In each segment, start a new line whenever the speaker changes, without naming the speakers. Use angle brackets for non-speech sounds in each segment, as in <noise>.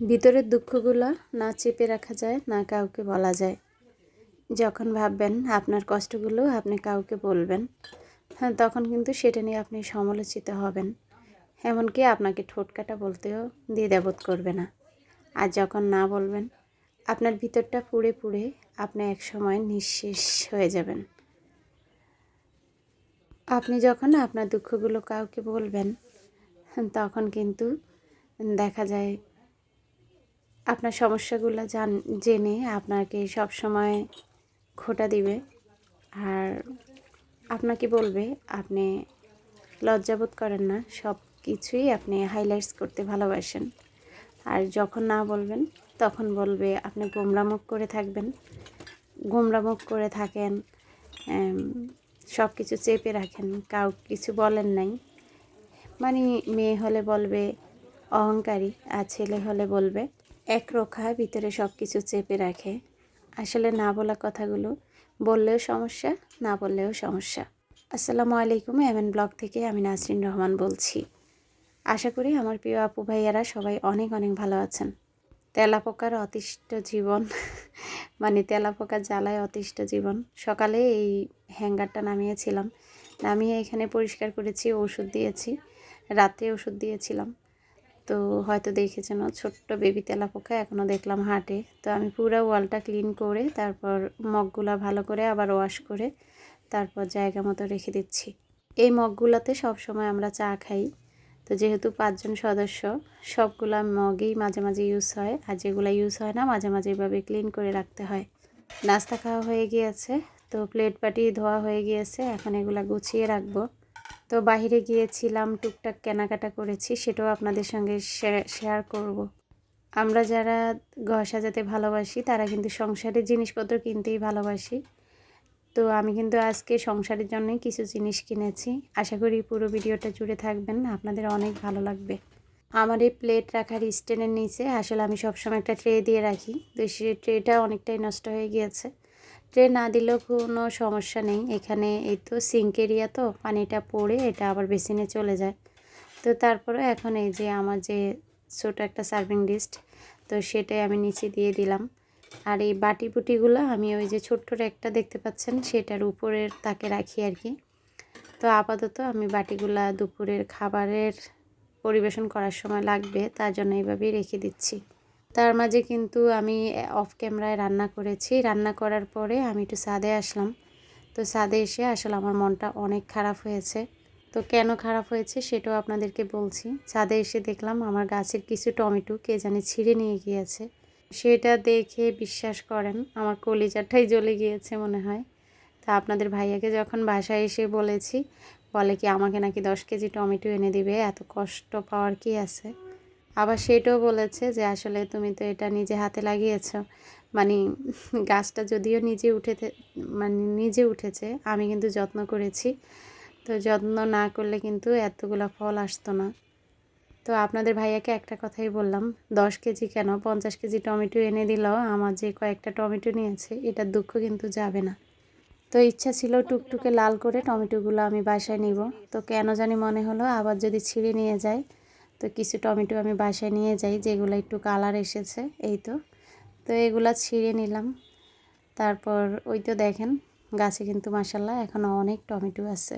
ভিতরের দুঃখগুলো না চেপে রাখা যায়, না কাউকে বলা যায়। যখন ভাববেন আপনার কষ্টগুলো আপনি কাউকে বলবেন হ্যাঁ তখন কিন্তু সেটা নিয়ে আপনি সমালোচিত হবেন। এমনকি আপনাকে ঠোঁটকাটা বলতেও দ্বিধাবোধ করবে না। আর যখন না বলবেন, আপনার ভিতরটা পুড়ে পুড়ে আপনি এক সময় নিঃশেষ হয়ে যাবেন। আপনি যখন আপনার দুঃখগুলো কাউকে বলবেন, তখন কিন্তু দেখা যায় আপনার সমস্যাগুলো জান, জেনে আপনাকে সব সময় খোটা দিবে। আর আপনাকে বলবে? আপনি লজ্জাবোধ করেন না। সব কিছুই আপনি হাইলাইটস করতে ভালোবাসেন। আর যখন না বলবেন, তখন বলবে, আপনি গোমরামুখ করে থাকবেন। গোমরামুখ করে থাকেন সব কিছু চেপে রাখেন কাউ কিছু বলেন নাই। মানে মেয়ে হলে বলবে, অহংকারী। আর ছেলে হলে বলবে এক রক্ষা ভিতরে সব কিছু চেপে রাখে। আসলে না বলা কথাগুলো বললেও সমস্যা, না বললেও সমস্যা। আসসালামু আলাইকুম, এমএন ব্লগ থেকে আমি নাসরিন রহমান বলছি। আশা করি আমার প্রিয় আপু ভাইয়ারা সবাই অনেক অনেক ভালো আছেন। তেলাপোকার অতিষ্ঠ জীবন <laughs> মানে তেলাপোকার জ্বালায় অতিষ্ঠ জীবন। সকালে এই হ্যাঙ্গারটা নামিয়েছিলাম। নামিয়ে এখানে পরিষ্কার করেছি, ওষুধ দিয়েছি। রাতে ওষুধ দিয়েছিলাম। তো হয়তো দেখেছেন ছোট্ট বেবি তেলাপোকা এখনও দেখলাম হাটে। তো আমি পুরো ওয়ালটা ক্লিন করে, তারপর মগগুলা ভালো করে আবার ওয়াশ করে, তারপর জায়গা মতো রেখে দিচ্ছি। এই মগগুলোতে সবসময় আমরা চা খাই। তো যেহেতু পাঁচজন সদস্য, সবগুলা মগেই মাঝে মাঝে ইউজ হয়, আর যেগুলো ইউজ হয় না, মাঝে মাঝে এভাবে ক্লিন করে রাখতে হয়। নাস্তা খাওয়া হয়ে গিয়েছে, তো প্লেট পাটি ধোয়া হয়ে গিয়েছে, এখন এগুলা গুছিয়ে রাখব। তো বাহিরে গিয়েছিলাম, টুকটাক কেনাকাটা করেছি, সেটাও আপনাদের সঙ্গে শেয়ার করব। আমরা যারা ঘর সাজাতে ভালোবাসি, তারা কিন্তু সংসারের জিনিসপত্র কিনতেই ভালোবাসি। তো আমি কিন্তু আজকে সংসারের জন্যই কিছু জিনিস কিনেছি। আশা করি পুরো ভিডিওটা জুড়ে থাকবেন, আপনাদের অনেক ভালো লাগবে। আমার এই প্লেট রাখার স্ট্যান্ডের নিচে আসলে আমি সবসময় একটা ট্রে দিয়ে রাখি। তো সেই ট্রেটা অনেকটাই নষ্ট হয়ে গিয়েছে। ট্রে না দিলেও কোনো সমস্যা নেই। এখানে এই তো সিঙ্ক এরিয়া তো, পানিটা পড়ে এটা আবার বেসিনে চলে যায়। তো তারপরে এখন এই যে আমার যে ছোটো একটা সার্ভিং ডিস্ট তো সেটাই আমি নিচে দিয়ে দিলাম। আর এই বাটি বুটিগুলো আমি ওই যে ছোট্ট একটা দেখতে পাচ্ছেন, সেটার উপরের তাকে রাখি আর কি। তো আপাতত আমি বাটিগুলা দুপুরের খাবারের পরিবেশন করার সময় লাগবে, তার জন্য এইভাবেই রেখে দিচ্ছি। তার মাঝে কিন্তু আমি অফ ক্যামেরায় রান্না করেছি। রান্না করার পরে আমি একটু সাদে আসলাম। তো সাদে এসে আসলে আমার মনটা অনেক খারাপ হয়েছে। তো কেন খারাপ হয়েছে সেটাও আপনাদেরকে বলছি। ছাদে এসে দেখলাম আমার গাছের কিছু টমেটো কে জানি ছিঁড়ে নিয়ে গিয়েছে। সেটা দেখে বিশ্বাস করেন, আমার কলিজাটাই জ্বলে গিয়েছে মনে হয়। তা আপনাদের ভাইয়াকে যখন বাসায় এসে বলেছি, বলে কি আমাকে নাকি দশ কেজি টমেটো এনে দিবে, এত কষ্ট পাওয়ার কি আছে? আবার সেটাও বলেছে যে আসলে তুমি তো এটা নিজে হাতে লাগিয়েছ। মানে গাছটা যদিও নিজে উঠে মানে নিজে উঠেছে, আমি কিন্তু যত্ন করেছি। তো যত্ন না করলে কিন্তু এতগুলো ফল আসতো না। তো আপনাদের ভাইয়াকে একটা কথাই বললাম, দশ কেজি কেন? পঞ্চাশ কেজি টমেটো এনে দিলেও আমার যে কয়েকটা টমেটো নিয়েছে, এটার দুঃখ কিন্তু যাবে না। তো ইচ্ছা ছিল টুকটুকে লাল করে টমেটোগুলো আমি বাসায় নিব। তো কেন জানি মনে হলো আবার যদি ছিঁড়ে নিয়ে যায় তো কিছু টমেটো আমি বাসায় নিয়ে যাই, যেগুলো একটু কালার এসেছে, এই তো। তো এগুলা ছিঁড়ে নিলাম। তারপর ওই তো দেখেন, গাছে কিন্তু মাসাল্লাহ এখনও অনেক টমেটো আছে।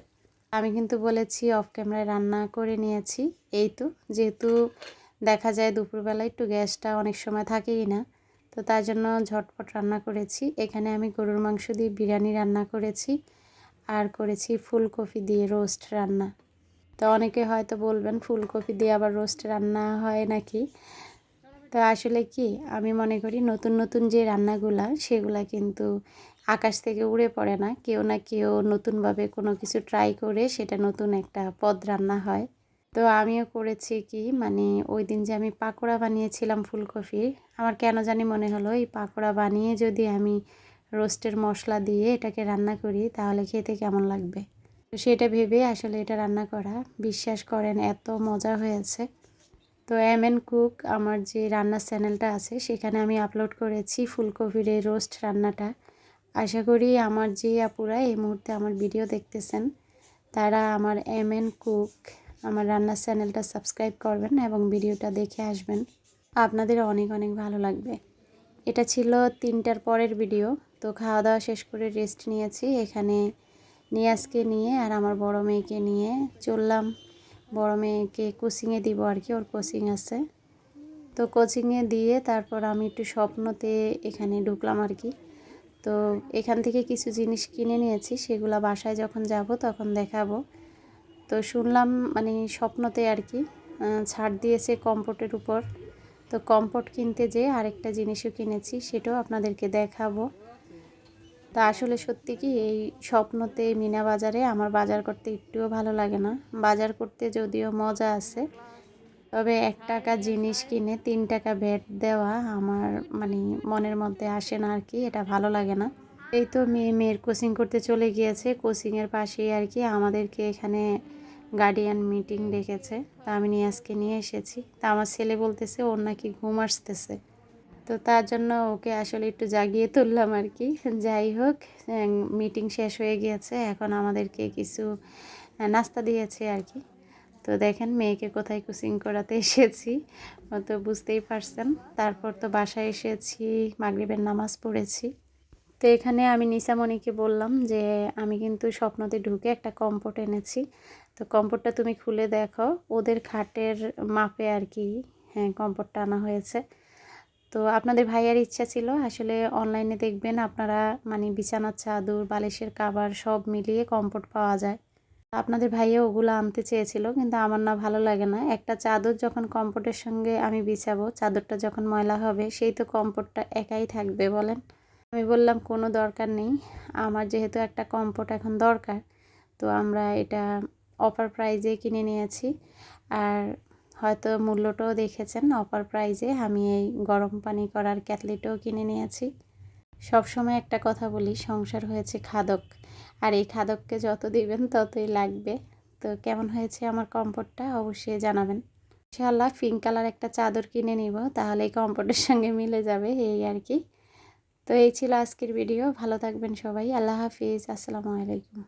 আমি কিন্তু বলেছি, অফ ক্যামেরায় রান্না করে নিয়েছি, এই তো। যেহেতু দেখা যায় দুপুরবেলা একটু গ্যাসটা অনেক সময় থাকেই না, তো তার জন্য ঝটপট রান্না করেছি। এখানে আমি গরুর মাংস দিয়ে বিরিয়ানি রান্না করেছি, আর করেছি ফুলকপি দিয়ে রোস্ট রান্না। তো অনেকে হয়তো বলবেন, ফুলকপি দিয়ে আবার রোস্ট রান্না হয় নাকি? তো আসলে কি, আমি মনে করি নতুন নতুন যে রান্নাগুলা, সেগুলা কিন্তু আকাশ থেকে উড়ে পড়ে না। কেউ না কেউ নতুনভাবে কোনো কিছু ট্রাই করে সেটা নতুন একটা পদ রান্না হয়। তো আমিও করেছি কি মানে ওই দিন যে আমি পাকোড়া বানিয়েছিলাম ফুলকপির আমার কেন জানি মনে হলো, এই পাকোড়া বানিয়ে যদি আমি রোস্টের মশলা দিয়ে এটাকে রান্না করি, তাহলে খেতে কেমন লাগবে? তো সেটা ভেবে আসলে এটা রান্না করা। বিশ্বাস করেন, এত মজা হয়েছে। তো এম এন কুক আমার যে রান্নার চ্যানেলটা আছে, সেখানে আমি আপলোড করেছি ফুলকপির এই রোস্ট রান্নাটা। আশা করি আমার যে আপুরা এই মুহূর্তে আমার ভিডিও দেখতেছেন, তারা আমার এম এন কুক আমার রান্নার চ্যানেলটা সাবস্ক্রাইব করবেন এবং ভিডিওটা দেখে আসবেন। আপনাদের অনেক অনেক ভালো লাগবে। এটা ছিল তিনটার পরের ভিডিও তো খাওয়া দাওয়া শেষ করে রেস্ট নিয়েছি। এখানে নিয়াজকে নিয়ে আর আমার বড় মেয়েকে নিয়ে চললাম। বড় মেয়েকে কোচিংয়ে দিব আর কি, ওর কোচিং আছে। তো কোচিংয়ে দিয়ে তারপর আমি একটু স্বপ্নতে এখানে ঢুকলাম আর কি। তো এখান থেকে কিছু জিনিস কিনে নিয়েছি, সেগুলো বাসায় যখন যাব তখন দেখাবো। তো শুনলাম মানে স্বপ্নতে আর কি ছাড় দিয়েছে কম্পোর্টের উপর। তো কম্পোর্ট কিনতে যে আরেকটা জিনিসও কিনেছি, সেটাও আপনাদেরকে দেখাবো। তা আসলে সত্যি কি এই স্বপ্নতে মিনা বাজারে আমার বাজার করতে একটুও ভালো লাগে না। বাজার করতে যদিও মজা আছে, তবে এক টাকা জিনিস কিনে তিন টাকা ভ্যাট দেওয়া আমার মানে মনের মধ্যে আসে না আর কি, এটা ভালো লাগে না। এই তো মেয়ে মেয়ের কোচিং করতে চলে গিয়েছে কোচিংয়ের পাশেই আর কি আমাদেরকে এখানে গার্ডিয়ান মিটিং ডেকেছে। তা আমি নিয়ে আজকে নিয়ে এসেছি। তা আমার ছেলে বলতেছে, ওর নাকি ঘুম আসতেছে। তো তার জন্য ওকে আসলে একটু জাগিয়ে তুললাম আর কি। যাই হোক মিটিং শেষ হয়ে গিয়েছে, এখন আমাদেরকে কিছু নাস্তা দিয়েছে আর কি। তো দেখেন, মেয়েকে কোথায় কোচিং করাতে এসেছি, ও তো বুঝতেই পারছেন। তারপর তো বাসায় এসেছি, মাগরিবের নামাজ পড়েছি। তো এখানে আমি নিসামণিকে বললাম যে, আমি কিন্তু স্বপ্নতে ঢুকে একটা কম্পোর্ট এনেছি। তো কম্পোর্টটা তুমি খুলে দেখো। ওদের খাটের মাপে আর কি হ্যাঁ কম্পোর্টটা আনা হয়েছে। তো আপনাদের ভাইয়ার ইচ্ছা ছিল আসলে অনলাইনে দেখবেন আপনারা মানে বিছানার চাদর, বালিশের কাবার সব মিলিয়ে কম্পোর্ট পাওয়া যায়। আপনাদের ভাইয়া ওগুলো আনতে চেয়েছিল কিন্তু আমার না ভালো লাগে না। একটা চাদর যখন কম্পোর্টের সঙ্গে আমি বিছাবো, চাদরটা যখন ময়লা হবে সেই তো কম্পোর্টটা একাই থাকবে বলেন। আমি বললাম কোনো দরকার নেই, আমার যেহেতু একটা কম্পোর্ট এখন দরকার, তো আমরা এটা অফার প্রাইজে কিনে নিয়েছি। আর হয়তো মূল্যটাও দেখেছেন অফার প্রাইজে। আমি এই গরম পানি করার ক্যাটলিটাও কিনে নিয়েছি। সব সময় একটা কথা বলি, সংসার হয়েছে খাদক। আর এই খাদককে যত দিবেন ততই লাগবে। তো কেমন হয়েছে আমার কম্পোর্টটা অবশ্যই জানাবেন। ইনশাআল্লাহ পিঙ্ক কালার একটা চাদর কিনে নিব, তাহলে এই কম্পোর্টের সঙ্গে মিলে যাবে এই আর কি। তো এই ছিল আজকের ভিডিও। ভালো থাকবেন সবাই। আল্লাহ হাফিজ। আসসালামু আলাইকুম।